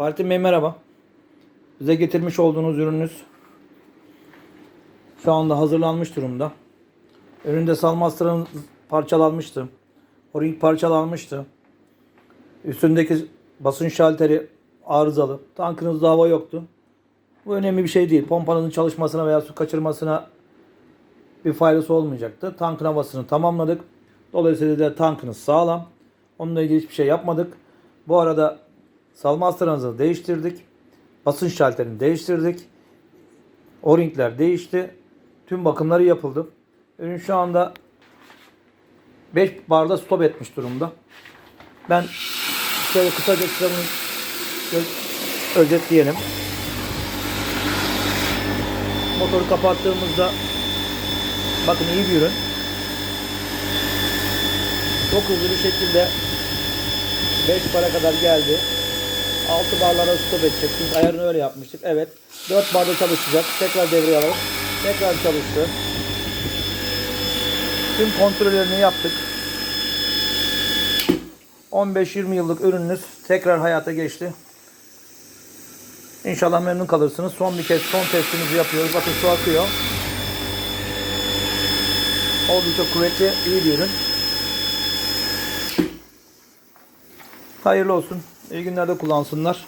Fahrettin Bey merhaba. Bize getirmiş olduğunuz ürününüz şu anda hazırlanmış durumda. Üründe salmastırın parçalanmıştı. O-ring parçalanmıştı. Üstündeki basın şalteri arızalı. Tankınızda hava yoktu. Bu önemli bir şey değil. Pompanızın çalışmasına veya su kaçırmasına bir faydası olmayacaktı. Tankın havasını tamamladık. Dolayısıyla da tankınız sağlam. Onunla ilgili hiçbir şey yapmadık. Bu arada salmastırınızı değiştirdik. Basın şalterini değiştirdik. O-ringler değişti. Tüm bakımları yapıldı. Ürün şu anda 5 barda stop etmiş durumda. Ben şöyle kısaca size bunu özetleyelim. Motoru kapattığımızda bakın iyi bir ürün. Çok hızlı bir şekilde 5 bara kadar geldi. 6 barlara stop edecek. Biz ayarını öyle yapmıştık. Evet. 4 barda çalışacak. Tekrar devreye alalım. Tekrar çalıştı. Tüm kontrollerini yaptık. 15-20 yıllık ürününüz tekrar hayata geçti. İnşallah memnun kalırsınız. Son bir kez son testimizi yapıyoruz. Bakın su akıyor. Oldukça kuvvetli, iyi bir ürün. Hayırlı olsun. İyi günlerde kullansınlar.